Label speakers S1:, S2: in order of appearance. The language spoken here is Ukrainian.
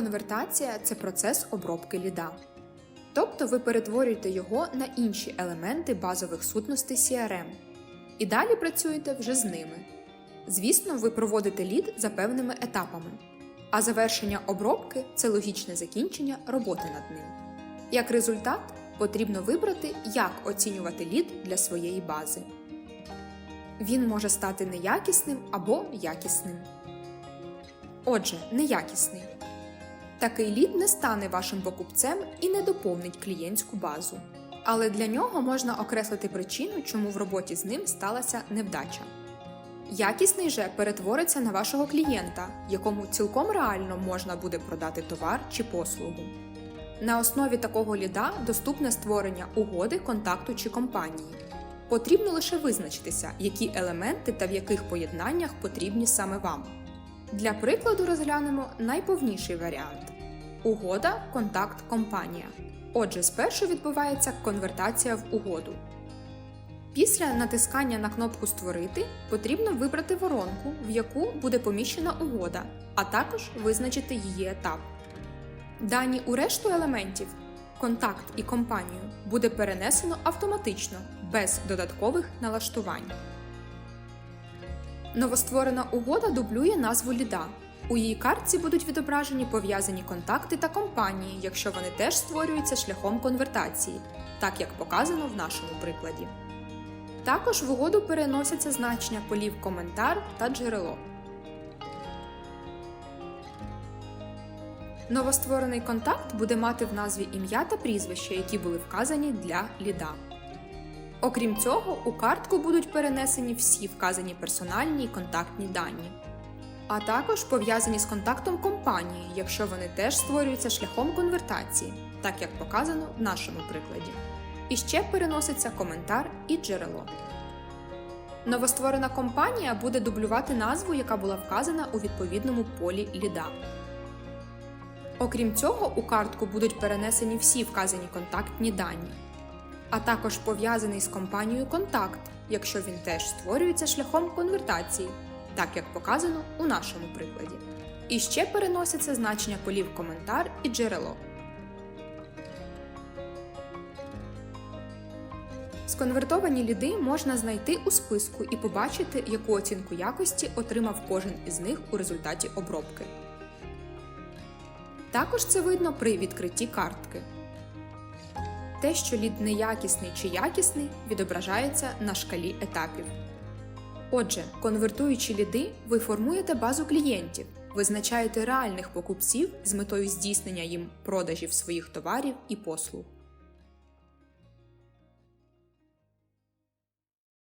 S1: Конвертація це процес обробки ліда. Тобто ви перетворюєте його на інші елементи базових сутностей CRM. І далі працюєте вже з ними. Звісно, ви проводите лід за певними етапами, а завершення обробки це логічне закінчення роботи над ним. Як результат, потрібно вибрати, як оцінювати лід для своєї бази. Він може стати неякісним або якісним. Отже, неякісний. Такий лід не стане вашим покупцем і не доповнить клієнтську базу. Але для нього можна окреслити причину, чому в роботі з ним сталася невдача. Якісний же перетвориться на вашого клієнта, якому цілком реально можна буде продати товар чи послугу. На основі такого ліда доступне створення угоди, контакту чи компанії. Потрібно лише визначитися, які елементи та в яких поєднаннях потрібні саме вам. Для прикладу розглянемо найповніший варіант угода, контакт, компанія. Отже, спершу відбувається конвертація в угоду. Після натискання на кнопку Створити потрібно вибрати воронку, в яку буде поміщена угода, а також визначити її етап. Дані у решту елементів контакт і компанію буде перенесено автоматично без додаткових налаштувань. Новостворена угода дублює назву ліда. У її картці будуть відображені пов'язані контакти та компанії, якщо вони теж створюються шляхом конвертації, так як показано в нашому прикладі. Також в угоду переносяться значення полів коментар та джерело. Новостворений контакт буде мати в назві ім'я та прізвище, які були вказані для ліда. Окрім цього, у картку будуть перенесені всі вказані персональні і контактні дані, а також пов'язані з контактом компанії, якщо вони теж створюються шляхом конвертації, так як показано в нашому прикладі. І ще переноситься коментар і джерело. Новостворена компанія буде дублювати назву, яка була вказана у відповідному полі ліда. Окрім цього, у картку будуть перенесені всі вказані контактні дані, а також пов'язаний з компанією контакт, якщо він теж створюється шляхом конвертації, так як показано у нашому прикладі. І ще переносяться значення полів коментар і джерело. Сконвертовані ліди можна знайти у списку і побачити, яку оцінку якості отримав кожен із них у результаті обробки. Також це видно при відкритті картки. Те, що лід неякісний чи якісний, відображається на шкалі етапів. Отже, конвертуючи ліди, ви формуєте базу клієнтів, визначаєте реальних покупців з метою здійснення їм продажів своїх товарів і послуг.